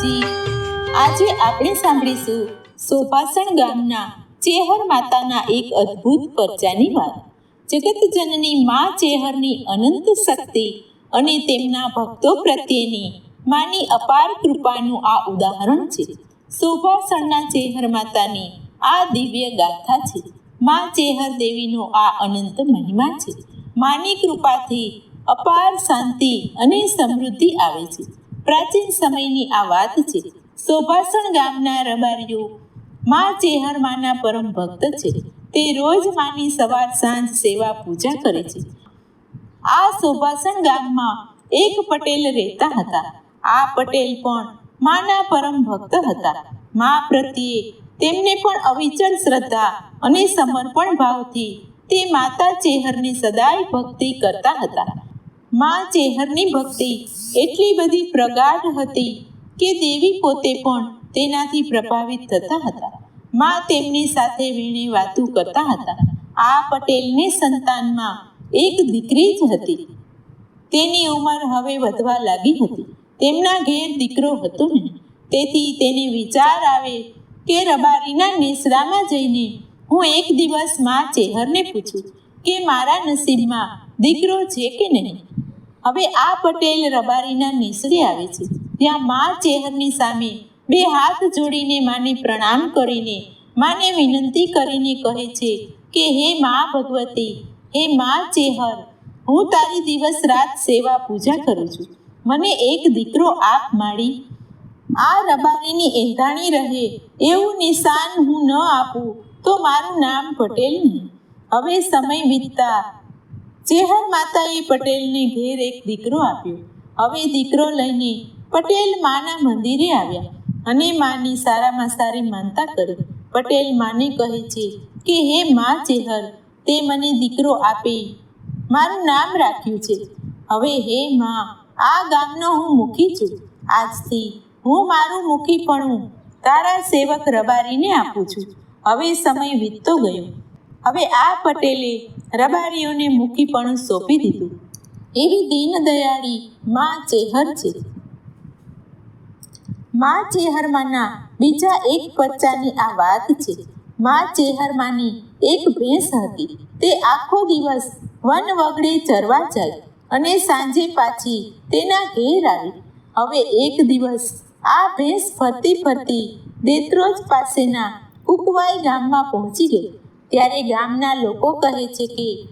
આજે. આપણે સાંભળીશું સોપાસણ ગામના ચેહર માતાના એક અદ્ભુત પરચાની વાત. જગતજનની મા ચેહરની અનંત શક્તિ અને તેમના ભક્તો પ્રત્યેની માની અપાર કૃપાનું આ ઉદાહરણ છે. શોભાસણના ચેહર માતાની આ દિવ્ય ગાથા છે. મા ચેહર દેવીનો આ અનંત મહિમા છે. માની કૃપાથી અપાર શાંતિ અને સમૃદ્ધિ આવે છે. પ્રાચીન સમયની આ વાત છે. સોભાસણ ગામના રબારીઓ મા ચેહર માના પરમ ભક્ત છે. તે રોજ માની સવાર સાંજ સેવા પૂજા કરે છે. આ સોભાસણ ગામમાં એક પટેલ રહેતા હતા. આ પટેલ પણ માના પરમ ભક્ત હતા. મા પ્રત્યે તેમને પણ અવિચળ શ્રદ્ધા અને સમર્પણ ભાવથી તે માતા ચેહરની સદાય ભક્તિ કરતા હતા. મા ચેહરની ભક્તિ એટલી બધી પ્રગાઢ હતી કે દેવી પોતે પણ તેનાથી પ્રભાવિત થતા હતા. મા તેમની સાથે વીણે વાતું કરતા હતા. આ પટેલને સંતાનમાં એક દીકરી જ હતી. તેની ઉંમર હવે વધવા લાગી હતી. તેમના ઘેર દીકરો હતો નહીં. તેથી તેને વિચાર આવે કે રબારીના નેસડામાં જઈને હું એક દિવસ મા ચેહરને પૂછું કે મારા નસીબમાં દીકરો છે કે નહીં? હવે આ પટેલ રબારીના નેસડે આવે છે. ત્યાં મા ચેહરની સામે બે હાથ જોડીને માને પ્રણામ કરીને, માને વિનંતી કરીને કહે છે કે, હે મા ભગવતી, હે મા ચેહર, હું તારી દિવસ રાત સેવા પૂજા કરું છું. મને એક દીકરો આપ માડી આ રબારીની એંધાણી રહે એવું નિશાન હું ન આપું તો મારું નામ પટેલ નહીં. હવે સમય વીતતા ચેહર માતાએ પટેલને ઘેર એક દીકરો આપ્યો. હવે દીકરો લઈને પટેલ માના મંદિરે આવ્યા અને માની સારામાં સારી માનતા કરી. પટેલ માને કહે છે કે, હે મા ચેહર તે મને દીકરો આપે. મારું નામ રાખ્યું છે. હવે હે મા, આ ગામનો હું મુખી છું. આજથી હું મારું મુખીપણું તારા સેવક રબારીને આપું છું. હવે સમય વીતતો ગયો. હવે આ પટેલે રબારીઓને પણ સોંપી દીધું. એવી દીન દયાળી મા ચેહર છે. મા ચેહરમાંના બીજા એક પચ્ચાની આ વાત છે. મા ચેહરમાંની એક ભેંસ હતી. તે આખો દિવસ વન વગડે ચરવા જાય અને સાંજે પાછી તેના ઘેર આવી. હવે એક દિવસ આ ભેંસ ફરતી ફરતી દેત્રોજ પાસેના કુકવાઈ ગામમાં પહોંચી ગઈ. ત્યારે ગામના લોકો કહે છે કે,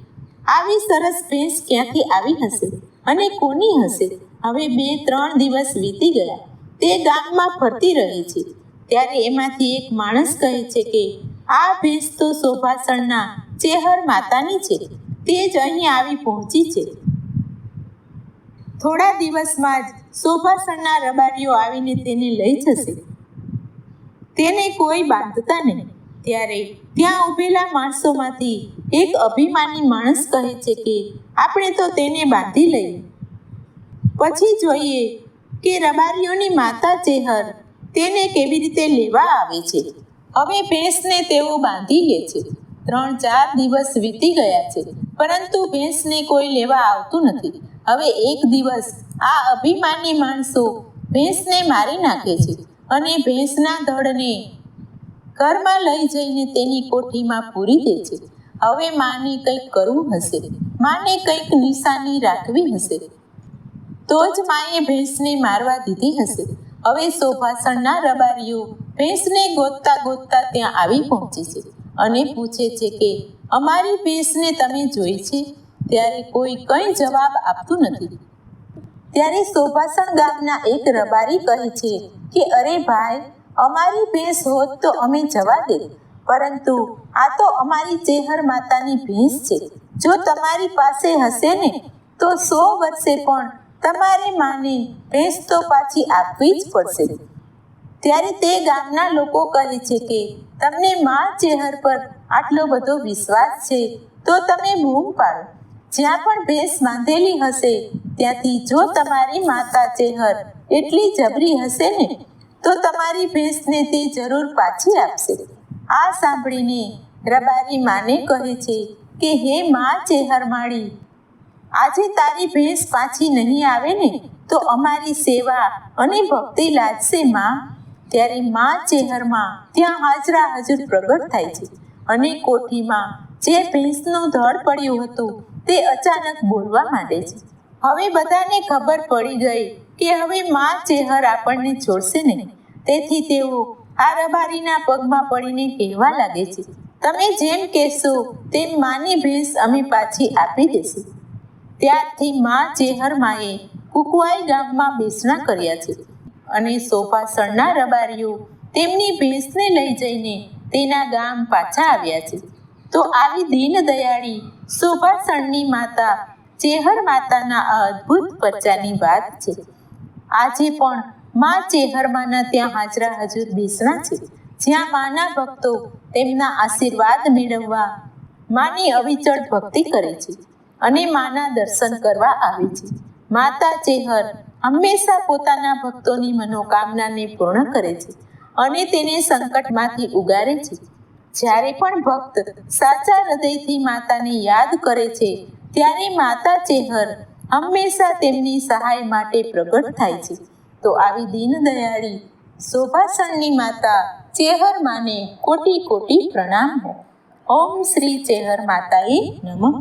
આવી સરસ ભેંસ ક્યાંથી આવી હશે અને કોની હશે? હવે બે, ત્રણ દિવસ વીતી ગયા. તે ગામમાં ફરતી રહે છે. ત્યારે એમાંથી એક માણસ કહે છે કે, આ ભેંસ તો શોભાસણના ચેહર માતાની છે. તે જ અહીં આવી પહોંચી છે. થોડા દિવસમાં જ શોભાસણના રબારીઓ આવીને તેને લઈ જશે. તેને કોઈ બાંધતા નહીં. ત્યારે ત્યાં ઉભેલા માણસોમાંથી એક અભિમાની માણસ કહે છે કે, આપણે તો તેને બાંધી લઈએ. પછી જોઈએ કે રબારીઓની માતા ચેહર તેને કેવી રીતે લેવા આવે છે. હવે ભેંસને તેઓ બાંધી લે છે. ત્રણ ચાર દિવસ વીતી ગયા છે, પરંતુ ભેંસને કોઈ લેવા આવતું નથી. હવે એક દિવસ આ અભિમાની માણસો ભેંસને મારી નાખે છે અને ભેંસના ધડને ઘરમાં લઈ જઈને તેની કોઠીમાં પૂરી દે છે. હવે માને કંઈક કરવું હશે. માને કંઈક નિશાની રાખવી હશે. તો જ માએ ભેંસને મારવા દીધી હશે. હવે શોભાસણના રબારીઓ ભેંસને ગોતતા ગોતતા ત્યાં આવી પહોંચે છે અને પૂછે છે કે, અમારી ભેંસને તમે જોઈ છે? ત્યારે કોઈ કંઈ જવાબ આપતું નથી. ત્યારે શોભાસણ ગામના એક રબારી કહે છે કે, અરે ભાઈ અમારી ભેંસ હોત તો અમે જવા દે. પરંતુ આ તો અમારી ચેહર માતાની ભેંસ છે. જો તમારી પાસે હશે ને, તો સો વર્ષે પણ તમારે માને ભેંસ તો પાછી આપવી જ પડશે. ત્યારે તે ગામના લોકો કહે છે કે, તમને મા ચેહર પર આટલો બધો વિશ્વાસ છે, તો તમે બૂમ પાડો. જ્યાં પણ ભેંસ બાંધેલી હશે, ત્યાંથી જો તમારી માતા ચેહર એટલી જબરી હશે ને તો તમારી ભેંસને તે જરૂર પાછી આપશે. આ સાંભળીને રબારી માને કહે છે કે, હે મા ચેહરમાળી, આજે તારી ભેંસ પાછી નહીં આવે ને તો અમારી સેવા અને ભક્તિ લાજશે માં. ત્યારે મા ચેહરમાં ત્યાં હાજરા હાજર પ્રગટ થાય છે અને કોઠીમાં જે ભેંસનું ધડ પડ્યું હતું તે અચાનક બોલવા માંડે છે. હવે બધાને ખબર પડી ગઈ કે હવે મા ચેહર આપણને છોડશે નહીં. તેથી તેઓ આ રબારીના પગમાં પડીને કહેવા લાગે છે, તમે જેમ કહેશો તેમ માની ભેંસ અમે પાછી આપી દેશું. ત્યારથી મા ચેહર માએ કુકવાઈ ગામમાં બેસણા કર્યા છે અને સોપાસણના રબારીઓ તેમની ભેંસને લઈ જઈને તેના ગામ પાછા આવ્યા છે. તો આવી દીન દયાળી શોભાસણની માતા ચેહર માતાના આ અદ્ભુત પરચાની વાત છે. આજે પણ મા ચેહરમાના ત્યાં હાજરા હજુર બેસણા છે. જ્યાં માના ભક્તો તેમના આશીર્વાદ મેળવવા માની અવિચળ ભક્તિ કરે છે અને માના દર્શન કરવા આવે છે. માતા ચેહર હંમેશા પોતાના ભક્તોની મનોકામનાને પૂર્ણ કરે છે અને તેને સંકટમાંથી ઉગારે છે. જ્યારે પણ ભક્ત સાચા હૃદયથી માતાને યાદ કરે છે, ત્યારે માતા ચેહર હંમેશા તેમની સહાય માટે પ્રગટ થાય છે. તો આવી દીનદયાળી શોભાસનની માતા ચેહર માને કોટી કોટી પ્રણામ. ઓમ શ્રી ચેહર માતાએ નમઃ.